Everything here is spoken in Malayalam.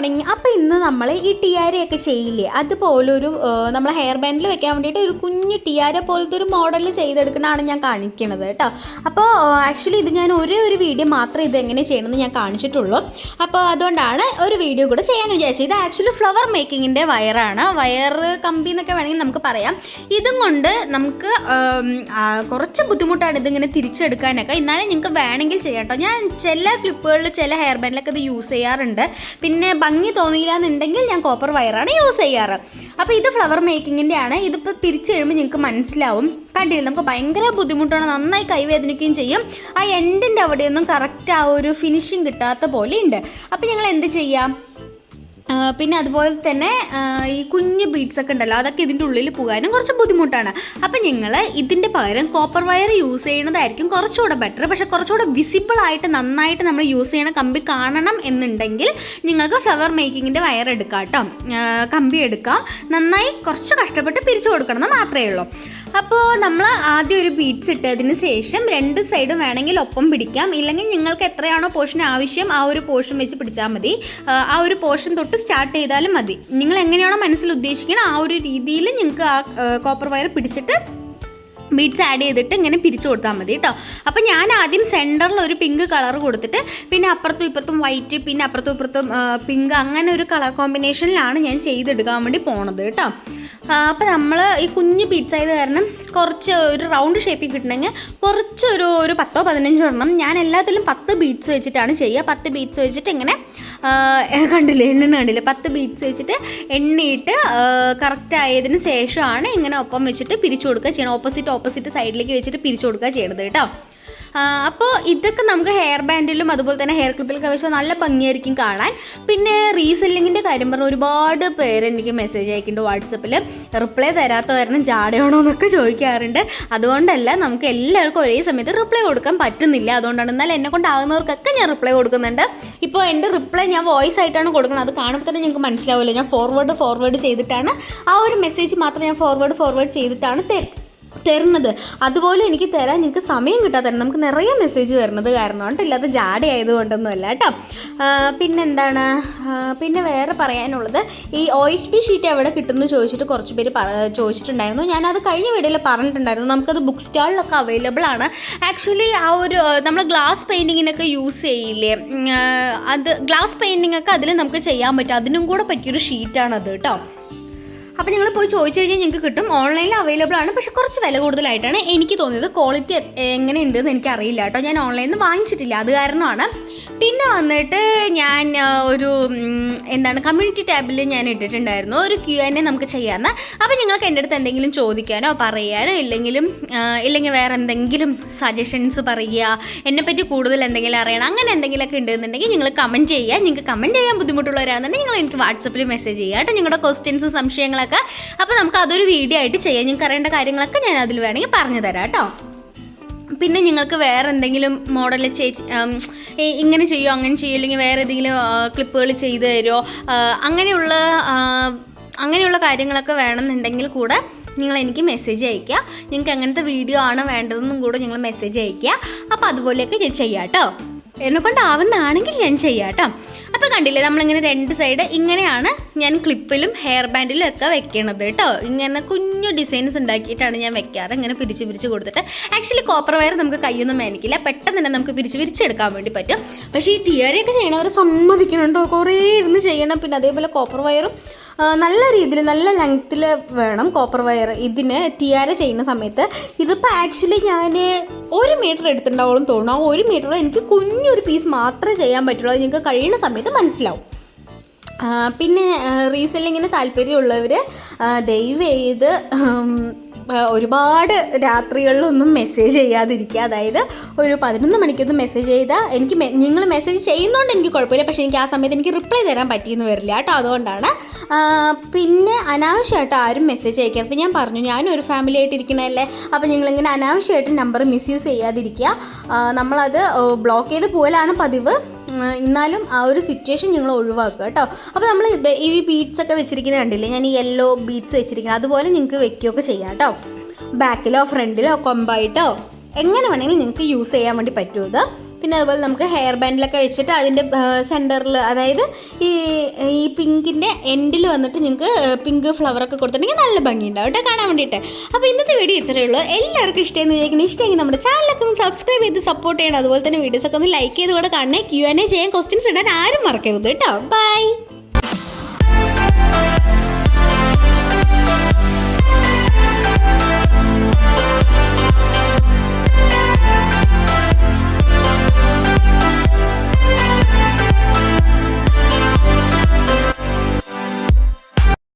മോർണിംഗ് അപ്പോൾ ഇന്ന് നമ്മൾ ഈ ടിയാരയൊക്കെ ചെയ്യില്ലേ? അതുപോലെ ഒരു നമ്മൾ ഹെയർ ബാൻഡിൽ വെക്കാൻ വേണ്ടിയിട്ട് ഒരു കുഞ്ഞ് ടിയാര പോലത്തെ ഒരു മോഡൽ ചെയ്തെടുക്കണതാണ് ഞാൻ കാണിക്കുന്നത് കേട്ടോ. അപ്പോൾ ആക്ച്വലി ഇത് ഞാൻ ഒരേ ഒരു വീഡിയോ മാത്രമേ ഇത് എങ്ങനെ ചെയ്യണമെന്ന് ഞാൻ കാണിച്ചിട്ടുള്ളൂ. അപ്പോൾ അതുകൊണ്ടാണ് ഒരു വീഡിയോ കൂടെ ചെയ്യാൻ വിചാരിച്ചത്. ഇത് ആക്ച്വലി ഫ്ലവർ മേക്കിങ്ങിന്റെ വയറാണ്. വയർ കമ്പി എന്നൊക്കെ വേണമെങ്കിൽ നമുക്ക് പറയാം. ഇതും കൊണ്ട് നമുക്ക് കുറച്ച് ബുദ്ധിമുട്ടാണ് ഇതിങ്ങനെ തിരിച്ചെടുക്കാനൊക്കെ. എന്നാലും നിങ്ങൾക്ക് വേണമെങ്കിൽ ചെയ്യാം കേട്ടോ. ഞാൻ ചില ക്ലിപ്പുകളിൽ ചില ഹെയർ ബാൻഡിലൊക്കെ ഇത് യൂസ് ചെയ്യാറുണ്ട്. പിന്നെ ഭംഗി തോന്നിയില്ല എന്നുണ്ടെങ്കിൽ ഞാൻ കോപ്പർ വയറാണ് യൂസ് ചെയ്യാറ്. അപ്പോൾ ഇത് ഫ്ലവർ മേക്കിങ്ങിന്റെ ആണ്. ഇതിപ്പോൾ തിരിച്ച് കഴിയുമ്പോൾ നിങ്ങൾക്ക് മനസ്സിലാവും. കണ്ടില്ല? നമുക്ക് ഭയങ്കര ബുദ്ധിമുട്ടാണ്. നന്നായി കൈവേദനിക്കുകയും ചെയ്യും. ആ എൻഡിന്റെ അവിടെയൊന്നും കറക്റ്റ് ആ ഒരു ഫിനിഷിങ് കിട്ടാത്ത പോലെ ഉണ്ട്. അപ്പോൾ ഞങ്ങൾ എന്ത് ചെയ്യാം? പിന്നെ അതുപോലെ തന്നെ ഈ കുഞ്ഞു ബീഡ്സ് ഒക്കെ ഉണ്ടല്ലോ അതൊക്കെ ഇതിന്റെ ഉള്ളിൽ പോകാനും കുറച്ച് ബുദ്ധിമുട്ടാണ്. അപ്പം ഞങ്ങൾ ഇതിന്റെ പകരം കോപ്പർ വയർ യൂസ് ചെയ്യുന്നതായിരിക്കും കുറച്ചുകൂടെ ബെറ്റർ പക്ഷേ കുറച്ചുകൂടെ വിസിബിൾ ആയിട്ട് നന്നായിട്ട് നമ്മൾ യൂസ് ചെയ്യണ കമ്പി കാണണം എന്നുണ്ടെങ്കിൽ നിങ്ങൾക്ക് ഫ്ലവർ മേക്കിങ്ങിന്റെ വയർ എടുക്കാം കേട്ടോ. കമ്പി എടുക്കാം. നന്നായി കുറച്ച് കഷ്ടപ്പെട്ട് പിരിച്ചു കൊടുക്കണം എന്ന് മാത്രമേ ഉള്ളൂ. അപ്പോൾ നമ്മൾ ആദ്യം ഒരു ബീഡ്സ് ഇട്ടതിന് ശേഷം രണ്ട് സൈഡും വേണമെങ്കിൽ ഒപ്പം പിടിക്കാം. ഇല്ലെങ്കിൽ നിങ്ങൾക്ക് എത്രയാണോ പോർഷൻ ആവശ്യം ആ ഒരു പോർഷൻ വെച്ച് പിടിച്ചാൽ മതി. ആ, ഒരു പോർഷൻ തൊട്ട് സ്റ്റാർട്ട് ചെയ്താലും മതി. നിങ്ങൾ എങ്ങനെയാണോ മനസ്സിൽ ഉദ്ദേശിക്കുന്നത് ആ ഒരു രീതിയിൽ നിങ്ങൾക്ക് ആ കോപ്പർ വയർ പിടിച്ചിട്ട് ബീഡ്സ് ആഡ് ചെയ്തിട്ട് ഇങ്ങനെ പിരിച്ചു കൊടുത്താൽ മതി കേട്ടോ അപ്പോൾ ഞാൻ ആദ്യം സെന്ററിൽ ഒരു പിങ്ക് കളർ കൊടുത്തിട്ട് പിന്നെ അപ്പുറത്തും ഇപ്പുറത്തും വൈറ്റ് പിന്നെ അപ്പുറത്തും ഇപ്പുറത്തും പിങ്ക് അങ്ങനെ ഒരു കളർ കോമ്പിനേഷനിലാണ് ഞാൻ ചെയ്തെടുക്കാൻ വേണ്ടി പോണത് കേട്ടോ അപ്പോൾ നമ്മൾ ഈ കുഞ്ഞ് ബീഡ്സ് ആയത് കാരണം കുറച്ച് ഒരു റൗണ്ട് ഷേപ്പിൽ കിട്ടണമെങ്കിൽ കുറച്ച് ഒരു ഒരു പത്തോ പതിനഞ്ചോ എണ്ണം ഞാൻ എല്ലാത്തിലും പത്ത് ബീറ്റ്സ് വെച്ചിട്ടാണ് ചെയ്യുക. പത്ത് ബീറ്റ്സ് വെച്ചിട്ട് ഇങ്ങനെ കണ്ടില്ലേ എണ്ണ കണ്ടില്ലേ? പത്ത് ബീറ്റ്സ് വെച്ചിട്ട് എണ്ണയിട്ട് കറക്റ്റ് ആയതിന് ശേഷമാണ് ഇങ്ങനെ ഒപ്പം വെച്ചിട്ട് പിരിച്ചു കൊടുക്കുക ചെയ്യണം ഓപ്പോസിറ്റ് ഓപ്പോസിറ്റ് സൈഡിലേക്ക് വെച്ചിട്ട് പിരിച്ചു കൊടുക്കുക ചെയ്യണത് കേട്ടോ. അപ്പോൾ ഇതൊക്കെ നമുക്ക് ഹെയർ ബാൻഡിലും അതുപോലെ തന്നെ ഹെയർ ക്ലിപ്പിലൊക്കെ വെച്ചാൽ നല്ല ഭംഗിയായിരിക്കും കാണാൻ. പിന്നെ റീസെല്ലിങ്ങിന്റെ കാര്യം പറഞ്ഞാൽ ഒരുപാട് പേര് എനിക്ക് മെസ്സേജ് അയക്കുന്നുണ്ട് വാട്സപ്പിൽ റിപ്ലൈ തരാത്ത വരണം ജാടയാണോ എന്നൊക്കെ ചോദിക്കാറുണ്ട്. അതുകൊണ്ടല്ല നമുക്ക് എല്ലാവർക്കും ഒരേ സമയത്ത് റിപ്ലൈ കൊടുക്കാൻ പറ്റുന്നില്ല. അതുകൊണ്ടാണ് എന്നാൽ എന്നെ കൊണ്ടാകുന്നവർക്കൊക്കെ ഞാൻ റിപ്ലൈ കൊടുക്കുന്നുണ്ട്. ഇപ്പോൾ എന്റെ റിപ്ലൈ ഞാൻ വോയിസ് ആയിട്ടാണ് കൊടുക്കുന്നത്. അത് കാണുമ്പോൾ തന്നെ ഞങ്ങൾക്ക് മനസ്സിലാവില്ല. ഞാൻ ഫോർവേഡ് ഫോർവേഡ് ചെയ്തിട്ടാണ് ആ ഒരു മെസ്സേജ് മാത്രം ഞാൻ ഫോർവേഡ് ഫോർവേഡ് ചെയ്തിട്ടാണ് തരുന്നത്. തരുന്നത്. അതുപോലെ എനിക്ക് തരാൻ നിങ്ങൾക്ക് സമയം കിട്ടാത്ത നമുക്ക് നിറയെ മെസ്സേജ് വരുന്നത് കാരണം കേട്ടോ ഇല്ലാത്ത ജാട ആയതുകൊണ്ടൊന്നുമല്ല കേട്ടോ. പിന്നെ പിന്നെന്താണ്? പിന്നെ വേറെ പറയാനുള്ളത്. ഈ ഒ എച്ച് പി ഷീറ്റ് എവിടെ കിട്ടുമെന്ന് ചോദിച്ചിട്ട് കുറച്ച് പേര് ചോദിച്ചിട്ടുണ്ടായിരുന്നു. ഞാനത് കഴിഞ്ഞ വീഡിയോയിൽ പറഞ്ഞിട്ടുണ്ടായിരുന്നു. നമുക്കത് ബുക്ക് സ്റ്റാളിലൊക്കെ അവൈലബിൾ ആണ്. ആക്ച്വലി ആ ഒരു നമ്മൾ ഗ്ലാസ് പെയിന്റിങ്ങിനൊക്കെ യൂസ് ചെയ്യില്ലേ? അത് ഗ്ലാസ് പെയിന്റിങ്ങൊക്കെ അതിൽ നമുക്ക് ചെയ്യാൻ പറ്റും. അതിനും കൂടെ പറ്റിയൊരു ഷീറ്റാണത് കേട്ടോ. അപ്പോൾ നിങ്ങൾ പോയി ചോദിച്ചു കഴിഞ്ഞാൽ നിങ്ങൾക്ക് കിട്ടും. ഓൺലൈനിൽ അവൈലബിൾ ആണ്. പക്ഷേ കുറച്ച് വില കൂടുതലായിട്ടാണ് എനിക്ക് തോന്നിയത്. ക്വാളിറ്റി എങ്ങനെയുണ്ടെന്ന് എനിക്കറിയില്ല കേട്ടോ. ഞാൻ ഓൺലൈനിൽ നിന്ന് വാങ്ങിച്ചിട്ടില്ല. അത് കാരണമാണ്. പിന്നെ വന്നിട്ട് ഞാൻ ഒരു എന്താണ് കമ്മ്യൂണിറ്റി ടാബിൽ ഞാൻ ഇട്ടിട്ടുണ്ടായിരുന്നു. ഒരു ക്യു എൻ എ നമുക്ക് ചെയ്യാമെന്ന് അപ്പോൾ നിങ്ങൾക്ക് എന്റെ അടുത്ത് എന്തെങ്കിലും ചോദിക്കാനോ പറയാനോ ഇല്ലെങ്കിലും ഇല്ലെങ്കിൽ വേറെ എന്തെങ്കിലും സജഷൻസ് പറയുക എന്നെപ്പറ്റി കൂടുതൽ എന്തെങ്കിലും അറിയണം അങ്ങനെ എന്തെങ്കിലുമൊക്കെ ഉണ്ടെന്നുണ്ടെങ്കിൽ നിങ്ങൾ കമന്റ് ചെയ്യുക. നിങ്ങൾക്ക് കമന്റ് ചെയ്യാൻ ബുദ്ധിമുട്ടുള്ളവരാണെന്നുണ്ടെങ്കിൽ നിങ്ങൾ എനിക്ക് വാട്സപ്പിൽ മെസ്സേജ് ചെയ്യുക കേട്ടോ. നിങ്ങളുടെ ക്വസ്റ്റ്യൻസും സംശയങ്ങളൊക്കെ. അപ്പോൾ നമുക്ക് അതൊരു വീഡിയോ ആയിട്ട് ചെയ്യാം. നിങ്ങൾക്ക് അറിയേണ്ട കാര്യങ്ങളൊക്കെ ഞാൻ അതിൽ വേണമെങ്കിൽ പറഞ്ഞു തരാം കേട്ടോ. പിന്നെ നിങ്ങൾക്ക് വേറെ എന്തെങ്കിലും മോഡൽ ചേച്ചി ഇങ്ങനെ ചെയ്യോ അങ്ങനെ ചെയ്യുമോ അല്ലെങ്കിൽ വേറെ ഏതെങ്കിലും ക്ലിപ്പുകൾ ചെയ്തു തരുമോ അങ്ങനെയുള്ള അങ്ങനെയുള്ള കാര്യങ്ങളൊക്കെ വേണമെന്നുണ്ടെങ്കിൽ കൂടെ നിങ്ങൾ എനിക്ക് മെസ്സേജ് അയയ്ക്കുക. നിങ്ങൾക്ക് എങ്ങനത്തെ വീഡിയോ ആണ് വേണ്ടതെന്നും കൂടെ നിങ്ങൾ മെസ്സേജ് അയയ്ക്കുക. അപ്പോൾ അതുപോലെയൊക്കെ ഞാൻ ചെയ്യാം കേട്ടോ എന്നെ കൊണ്ടാവുന്നതാണെങ്കിൽ ഞാൻ ചെയ്യാട്ടോ. അപ്പോൾ കണ്ടില്ലേ നമ്മളിങ്ങനെ രണ്ട് സൈഡ് ഇങ്ങനെയാണ് ഞാൻ ക്ലിപ്പിലും ഹെയർ ബാൻഡിലും ഒക്കെ വെക്കണത് കേട്ടോ ഇങ്ങനെ കുഞ്ഞു ഡിസൈൻസ് ഉണ്ടാക്കിയിട്ടാണ് ഞാൻ വെക്കാറ്. ഇങ്ങനെ പിരിച്ച് പിരിച്ച് കൊടുത്തിട്ട്. ആക്ച്വലി കോപ്പർ വയർ നമുക്ക് കയ്യൊന്നും മേനിക്കില്ല. പെട്ടെന്ന് തന്നെ നമുക്ക് പിരിച്ച് പിരിച്ചെടുക്കാൻ വേണ്ടി പറ്റും. പക്ഷേ ഈ ടിയറിയൊക്കെ ചെയ്യണവർ സമ്മതിക്കണുണ്ടോ? കുറേ ഇരുന്ന് ചെയ്യണം. പിന്നെ അതേപോലെ കോപ്പർ വയറും നല്ല രീതിയിൽ നല്ല ലെങ്ത്തിൽ വേണം കോപ്പർ വയർ ഇതിന് ടിയാര ചെയ്യുന്ന സമയത്ത്. ഇതിപ്പോൾ ആക്ച്വലി ഞാൻ ഒരു മീറ്റർ എടുത്തിട്ടുണ്ടാവുള്ളൂ തോന്നുന്നു. ആ ഒരു മീറ്റർ എനിക്ക് കുഞ്ഞൊരു പീസ് മാത്രമേ ചെയ്യാൻ പറ്റുള്ളൂ. അത് നിങ്ങൾക്ക് കഴിയുന്ന സമയത്ത് മനസ്സിലാവും. പിന്നെ റീസെല്ലിങ്ങിന് താല്പര്യമുള്ളവർ ദയവ് ചെയ്ത് ഒരുപാട് രാത്രികളിലൊന്നും മെസ്സേജ് ചെയ്യാതിരിക്കുക. അതായത് ഒരു പതിനൊന്ന് മണിക്കൊന്നും മെസ്സേജ് ചെയ്താൽ എനിക്ക് നിങ്ങൾ മെസ്സേജ് ചെയ്യുന്നതുകൊണ്ട് എനിക്ക് കുഴപ്പമില്ല. പക്ഷേ എനിക്ക് ആ സമയത്ത് എനിക്ക് റിപ്ലൈ തരാൻ പറ്റിയെന്ന് വരില്ല കേട്ടോ. അതുകൊണ്ടാണ്. പിന്നെ അനാവശ്യമായിട്ട് ആരും മെസ്സേജ് അയക്കരുത്. ഞാൻ പറഞ്ഞു ഞാനും ഒരു ഫാമിലി ആയിട്ട് ഇരിക്കണതല്ലേ? അപ്പോൾ നിങ്ങളിങ്ങനെ അനാവശ്യമായിട്ട് നമ്പർ മിസ്യൂസ് ചെയ്യാതിരിക്കുക. നമ്മളത് ബ്ലോക്ക് ചെയ്ത് പോകലാണ് പതിവ്. എന്നാലും ആ ഒരു സിറ്റുവേഷൻ നിങ്ങൾ ഒഴിവാക്കുക കേട്ടോ. അപ്പോൾ നമ്മൾ ഈ ബീറ്റ്സ് ഒക്കെ വെച്ചിരിക്കുന്ന കണ്ടില്ലേ? ഞാൻ ഈ യെല്ലോ ബീറ്റ്സ് വെച്ചിരിക്കുന്നത്. അതുപോലെ നിങ്ങൾക്ക് വെക്കുകയൊക്കെ ചെയ്യാം കേട്ടോ. ബാക്കിലോ ഫ്രണ്ടിലോ കൊമ്പായിട്ടോ എങ്ങനെ വേണമെങ്കിലും നിങ്ങൾക്ക് യൂസ് ചെയ്യാൻ വേണ്ടി പറ്റും ഇത്. പിന്നെ അതുപോലെ നമുക്ക് ഹെയർ ബാൻഡിലൊക്കെ വെച്ചിട്ട് അതിന്റെ സെന്ററിൽ അതായത് ഈ ഈ പിങ്കിന്റെ എൻഡിൽ വന്നിട്ട് നിങ്ങൾക്ക് പിങ്ക് ഫ്ലവറൊക്കെ കൊടുത്തിട്ടുണ്ടെങ്കിൽ നല്ല ഭംഗിയുണ്ടാവും കേട്ടോ കാണാൻ വേണ്ടിയിട്ട്. അപ്പോൾ ഇന്നത്തെ വീഡിയോ ഇത്രയേ ഉള്ളൂ. എല്ലാവർക്കും ഇഷ്ടമെന്ന് വിചാരിക്കുന്നത് ഇഷ്ടമെങ്കിൽ നമ്മുടെ ചാനലൊക്കെ ഒന്ന് സബ്സ്ക്രൈബ് ചെയ്ത് സപ്പോർട്ട് ചെയ്യണം. അതുപോലെ തന്നെ വീഡിയോസൊക്കെ ഒന്ന് ലൈക്ക് ചെയ്ത് കൂടെ കാണണേ. ക്യു എൻ എ ചെയ്യാൻ ക്വസ്റ്റ്യൻസ് ഇടാൻ ആരും മറക്കരുത് കേട്ടോ. ബൈ